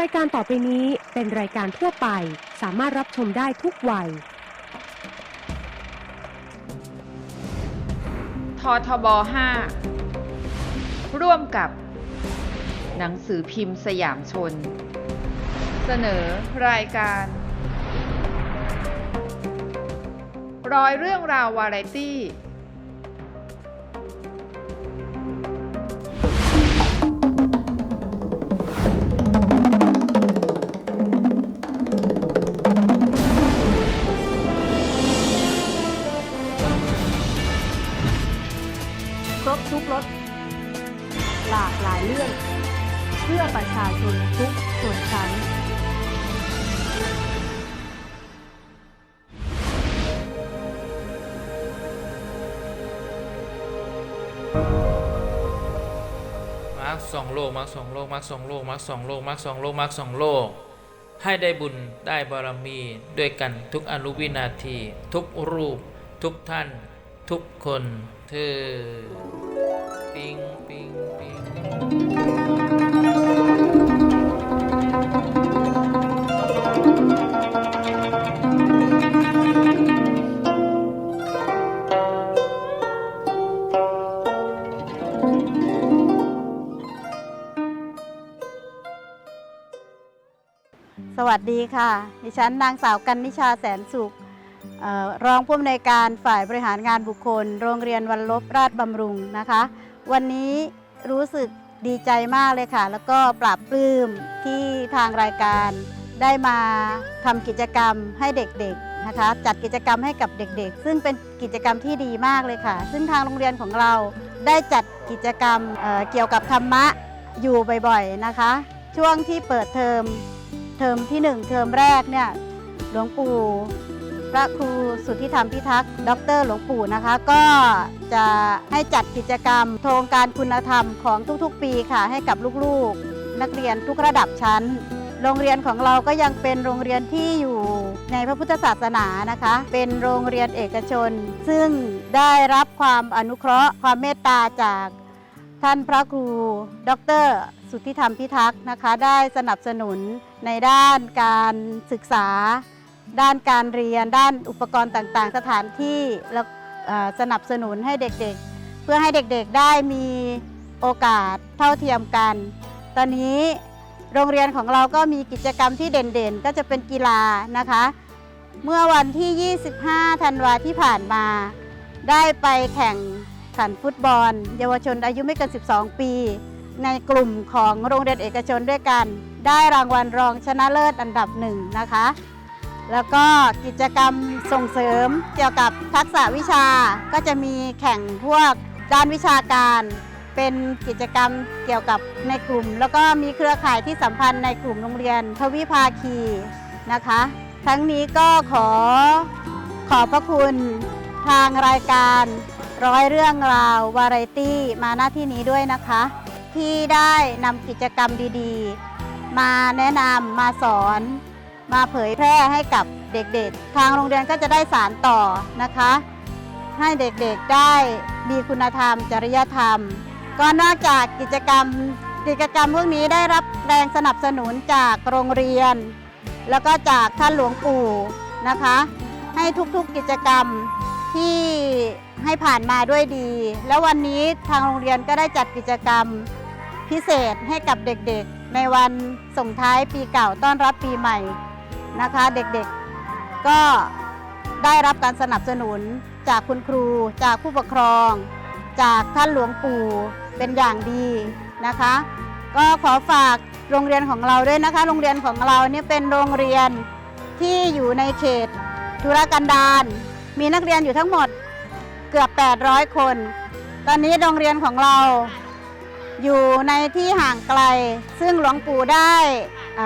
รายการต่อไปนี้เป็นรายการทั่วไป สามารถรับชมได้ทุกวัย ททบ 5 ร่วมกับ หนังสือพิมพ์สยามชน เสนอรายการ ร้อยเรื่องราววาไรตี้ รื่อง เพื่อประชาชนทุกส่วนชั้นมาร์คสองโลกมาร์คสองโลกมาร์คสองโลกมาร์คสองโลกมาร์คสองโลกมาร์คสองโลก ให้ได้บุญได้บารมีด้วยกันทุกอนุวินาที ทุกรูป ทุกท่าน ทุกคนเธอ ปิงปิงปิงสวัสดีค่ะ ดิฉันนางสาวกันนิชาแสนสุขออรองผู้อำนวยการฝ่ายบริหารงานบุคคล โรงเรียนวันลบราชบำรุงนะคะ วันนี้รู้สึกดีใจมากเลยค่ะ แล้วก็ปราบปลื้มที่ทางรายการได้มาทำกิจกรรมให้เด็กๆนะคะ จัดกิจกรรมให้กับเด็กๆ ซึ่งเป็นกิจกรรมที่ดีมากเลยค่ะ ซึ่งทางโรงเรียนของเราได้จัดกิจกรรมเเกี่ยวกับธรรมะอยู่บ่อยๆนะคะ ช่วงที่เปิดเทอมเทอมที่ 1 เทอมแรกเนี่ยหลวงปู่ พระครูสุทธิธรรมพิทักษ์ดรหลวงปู่นะคะ ก็จะให้จัดกิจกรรม โครงการคุณธรรมของทุกๆ ปีค่ะ ให้กับลูกๆ นักเรียนทุกระดับชั้น โรงเรียนของเราก็ยังเป็นโรงเรียนที่อยู่ในพระพุทธศาสนานะคะ เป็นโรงเรียนเอกชน ซึ่งได้รับความอนุเคราะห์ความเมตตาจากท่านพระครู ดร สุทธิธรรมพิทักษ์นะคะ ได้สนับสนุนในด้านการศึกษา ด้านการเรียน ด้านอุปกรณ์ต่างๆ สถานที่แล้วสนับสนุนให้เด็กๆ เพื่อให้เด็กๆได้มีโอกาสเท่าเทียมกัน ตอนนี้โรงเรียนของเราก็มีกิจกรรมที่เด่นๆ ก็จะเป็นกีฬานะคะ เมื่อวันที่ 25 ธันวาที่ผ่านมา ได้ไปแข่งขันฟุตบอล เยาวชนอายุไม่เกิน 12 ปี ในกลุ่มของโรงเรียนเอกชนด้วยกัน ได้รางวัลรองชนะเลิศอันดับหนึ่งนะคะ แล้วก็กิจกรรมส่งเสริมเกี่ยวกับทักษะวิชาก็จะมีแข่งพวกด้านวิชาการ เป็นกิจกรรมเกี่ยวกับในกลุ่ม แล้วก็มีเครือข่ายที่สัมพันธ์ในกลุ่มโรงเรียน ทวิภาคีนะคะ ทั้งนี้ก็ขอขอบพระคุณทางรายการร้อยเรื่องราววาไรตี้มาหน้าที่นี้ด้วยนะคะ ที่ได้นำกิจกรรมดีๆ มาแนะนำมาสอน มาเผยแพร่ให้กับเด็กๆ ทางโรงเรียนก็จะได้สารต่อนะคะ ให้เด็กๆได้มีคุณธรรม จริยธรรม ก็นอกจากกิจกรรมกิจกรรมพวกนี้ได้รับแรงสนับสนุนจากโรงเรียน แล้วก็จากท่านหลวงปู่นะคะ ให้ทุกๆกิจกรรมที่ให้ผ่านมาด้วยดี แล้ววันนี้ทางโรงเรียนก็ได้จัดกิจกรรมพิเศษให้กับเด็กๆ ในวันส่งท้ายปีเก่าต้อนรับปีใหม่ นะคะเด็กๆ ก็ได้รับการสนับสนุนจากคุณครู จากผู้ปกครอง จากท่านหลวงปู่เป็นอย่างดีนะคะ ก็ขอฝากโรงเรียนของเราด้วยนะคะ โรงเรียนของเราเนี่ยเป็นโรงเรียนที่อยู่ในเขตธุรกันดารมีนักเรียนอยู่ทั้งหมดเกือบ 800 คน ตอนนี้โรงเรียนของเราอยู่ในที่ห่างไกล ซึ่งหลวงปู่ได้อ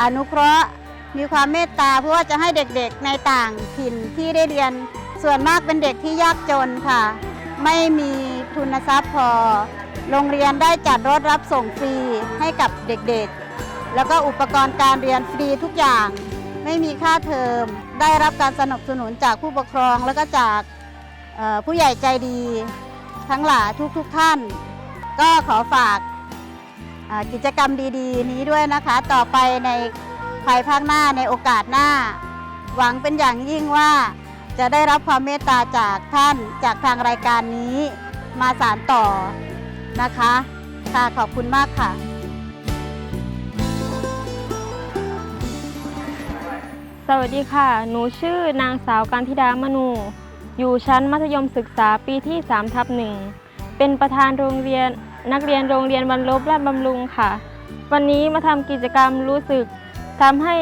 อนุเคราะห์ มีความเมตตาเพื่อว่าจะให้เด็กๆในต่างถิ่นที่ได้เรียน ส่วนมากเป็นเด็กที่ยากจนค่ะ ไม่มีทุนทรัพย์พอ โรงเรียนได้จัดรถรับส่งฟรีให้กับเด็กๆ แล้วก็อุปกรณ์การเรียนฟรีทุกอย่าง ไม่มีค่าเทอม ได้รับการสนับสนุนจากผู้ปกครองแล้วก็จากผู้ใหญ่ใจดี ทั้งหลายทุกๆทท่าน ก็ขอฝากกิจกรรมดีๆ นี้ด้วยนะคะ ต่อไปใน ภายภาคหน้าในโอกาสหน้า หวังเป็นอย่างยิ่งว่า จะได้รับความเมตตาจากท่านจากทางรายการนี้มาสารต่อนะคะ ค่ะขอบคุณมากค่ะ สวัสดีค่ะ หนูชื่อนางสาวการธิดามนู อยู่ชั้นมัธยมศึกษาปีที่3ทับหนึ่งเป็นประธานโรงเรียนนักเรียนโรงเรียนวันลบราชบำรุงค่ะ วันนี้มาทำกิจกรรมรู้สึก ทำให้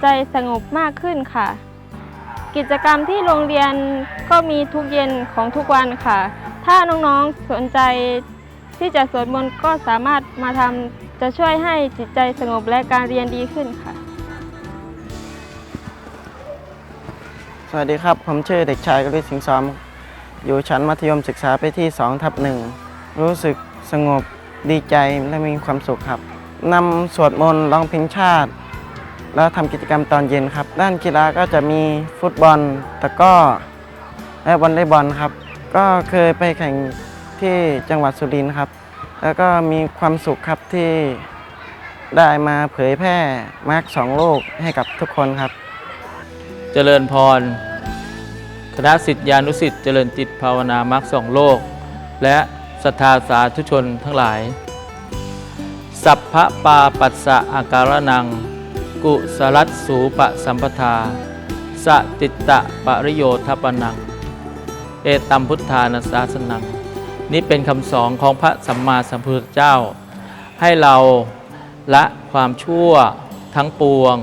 ใจสงบมากขึ้นค่ะ กิจกรรมที่โรงเรียนก็มีทุกเย็นของทุกวันค่ะ ถ้าน้องๆสนใจที่จะสวดมนต์ก็สามารถมาทำจะช่วยให้จิตใจสงบและการเรียนดีขึ้นค่ะ สวัสดีครับ ผมชื่อเด็กชายกฤษสิงห์ซ้อม อยู่ชั้นมัธยมศึกษาปีที่2ทับหนึ่งรู้สึกสงบดีใจและมีความสุขครับนำสวดมนต์ร้องเพลงชาติ แล้วทำกิจกรรมตอนเย็นครับ ด้านกีฬาก็จะมีฟุตบอลตะก้อและวอลเลย์บอลครับ ก็เคยไปแข่งที่จังหวัดสุรินทร์ครับ แล้วก็มีความสุขครับที่ได้มาเผยแพร่มาร์กสองโลกให้กับทุกคนครับ เจริญพร คณะสิทธิานุสิทธิ์เจริญจิตภาวนามักสองโลก และศรัทธาสาธุชนทั้งหลาย สัพพะปาปัสสะอาการนัง กุสลัสสูปะสัมปทา สติตตะปริโยทปนัง เอตัมพุทธานาสาสนัง นี่เป็นคำสอนของพระสัมมาสัมพุทธเจ้า ให้เราละความชั่วทั้งปวง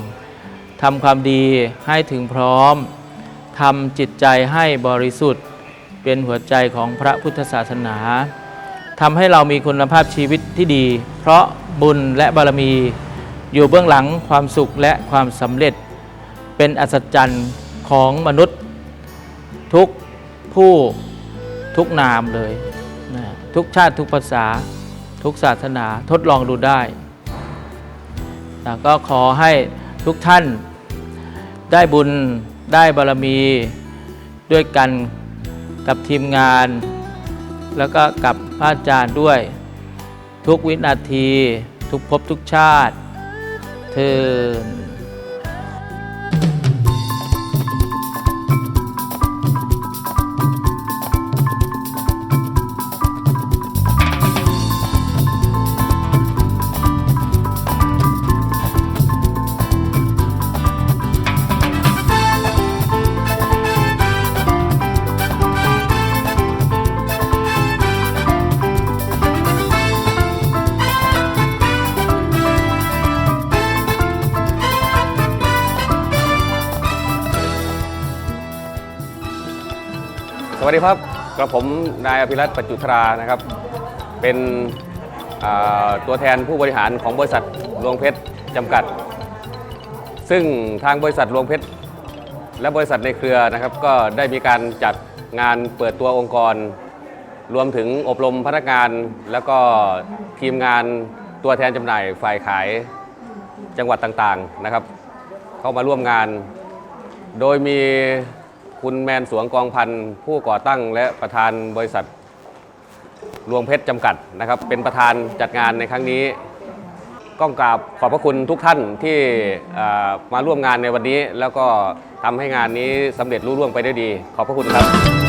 ทำความดีให้ถึงพร้อมทำจิตใจให้บริสุทธิ์ เป็นหัวใจของพระพุทธศาสนาทำให้เรามีคุณภาพชีวิตที่ดี เพราะบุญและบารมี อยู่เบื้องหลังความสุขและความสำเร็จ เป็นอัศจรรย์ของมนุษย์ทุกผู้ทุกนามเลยนะทุกชาติทุกภาษา ทุกศาสนาทดลองดูได้นะก็ขอให้ทุกท่านได้บุญได้บารมีด้วยกันกับทีมงาน แล้วก็กับพระอาจารย์ด้วย ทุกวินาที ทุกภพทุกชาติ เวัสดีครับกระผมนายอภิรัตน์ปัจจุทรานะครับ เป็นตัวแทนผู้บริหารของบริษัทรวงเพชรจำกัด ซึ่งทางบริษัทรวงเพชรและบริษัทในเครือนะครับ ก็ได้มีการจัดงานเปิดตัวองค์กร รวมถึงอบรมพนักงาน แล้วก็ทีมงานตัวแทนจำหน่ายฝ่ายขายจังหวัดต่างๆนะครับ เข้ามาร่วมงาน โดยมี คุณแมนสวงกองพันธ์ผู้ก่อตั้งและประธานบริษัทรวงเพชรจำกัดนะครับ เป็นประธานจัดงานในครั้งนี้ก้องกราบขอบพระคุณทุกท่านที่มาร่วมงานในวันนี้ แล้วก็ทำให้งานนี้สำเร็จรุ่ร่วงไปได้ดี ขอบพระคุณครับ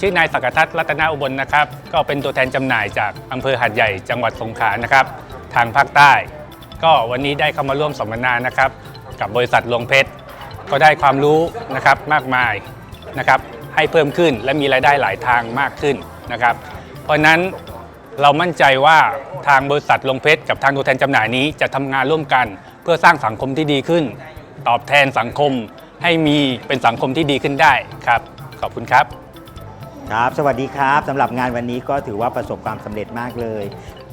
ชื่อนายสักทัศน์รัตนาอุบลนะครับ ก็เป็นตัวแทนจำหน่ายจากอำเภอหัดใหญ่จังหวัดสงขลานะครับ ทางภาคใต้ ก็วันนี้ได้เข้ามาร่วมสัมมนานะครับ กับบริษัทลวงเพชร ก็ได้ความรู้นะครับมากมายนะครับให้เพิ่มขึ้นและมีรายได้หลายทางมากขึ้นนะครับ เพราะฉะนั้นเรามั่นใจว่าทางบริษัทลวงเพชรกับทางตัวแทนจำหน่ายนี้จะทำงานร่วมกัน เพื่อสร้างสังคมที่ดีขึ้น ตอบแทนสังคมให้มีเป็นสังคมที่ดีขึ้นได้ครับ ขอบคุณครับ ครับ สวัสดีครับสำหรับงานวันนี้ก็ถือว่าประสบความสำเร็จมากเลย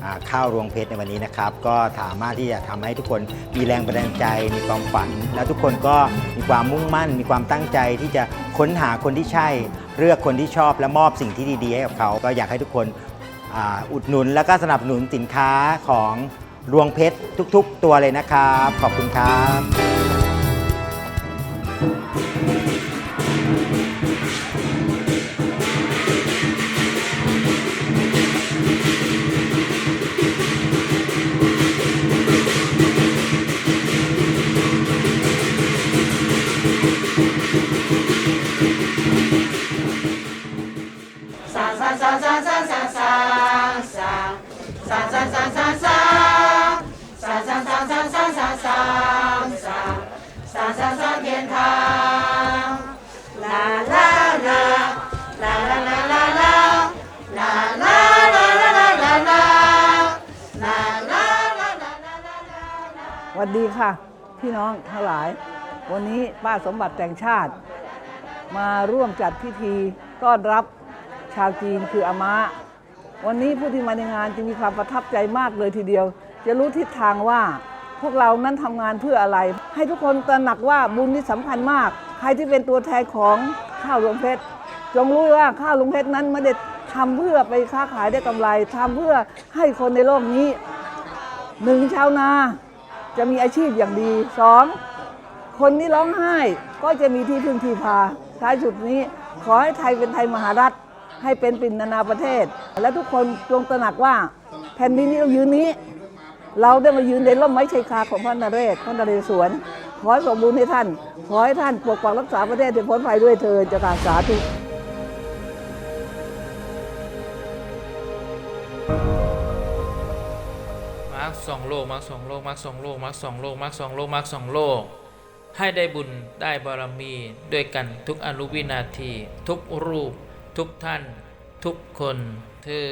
อ่าข้าวรวงเพชรในวันนี้นะครับ ก็สามารถที่จะทำให้ทุกคนมีแรงบันดาลใจ มีความฝัน และทุกคนก็มีความมุ่งมั่น มีความตั้งใจที่จะค้นหาคนที่ใช่ เลือกคนที่ชอบและมอบสิ่งที่ดีๆให้กับเขา ก็อยากให้ทุกคนอาอุดหนุนและก็สนับสนุนสินค้าของรวงเพชรทุก ๆ ตัวเลยนะครับ ขอบคุณครับ สดีค่ะ พี่น้องทั้งหลาย วันนี้ป้าสมบัติแต่งชาติ มาร่วมจัดพิธีต้อนรับชาวจีนคืออามาวันนี้ผู้ที่มาในงานจะมีความประทับใจมากเลยทีเดียว จะรู้ทิศทางว่าพวกเรานั้นทำงานเพื่ออะไร ให้ทุกคนตระหนักว่าบุญนี่สำคัญมาก ใครที่เป็นตัวแทนของข้าวหลวงเพชรจงรู้ว่าข้าวหลวงเพชรนั้นไม่ได้ทำเพื่อไปค้าขายได้กำไรทำเพื่อให้คนในโลกนี้หนึ่งชาวนา จะมีอาชีพอย่างดีสองคนที่ร้องไห้ก็จะมีที่พึ่งที่พาท้ายสุดนี้ขอให้ไทยเป็นไทยมหารัฐ ให้เป็นปิ่นนานาประเทศ และทุกคนจงตระหนักว่าแผ่นดินที่เรายืนนี้ เราได้มายืนในร่มไม้ชายคาของพระนเรศพระนเรศวรขอให้สมบูรณ์ให้ท่าน ขอให้ท่านปกปักรักษาประเทศให้พ้นภัยด้วยเถิดจะกาสาธุ ร์กสองโลกมาร์คสองโลกมาร์คสองโลกมาร์คสองโลกมาร์คสองโลกมาร์คสองโลก ให้ได้บุญได้บารมีด้วยกันทุกอนุวินาที ทุกรูป ทุกท่าน ทุกคนเธอ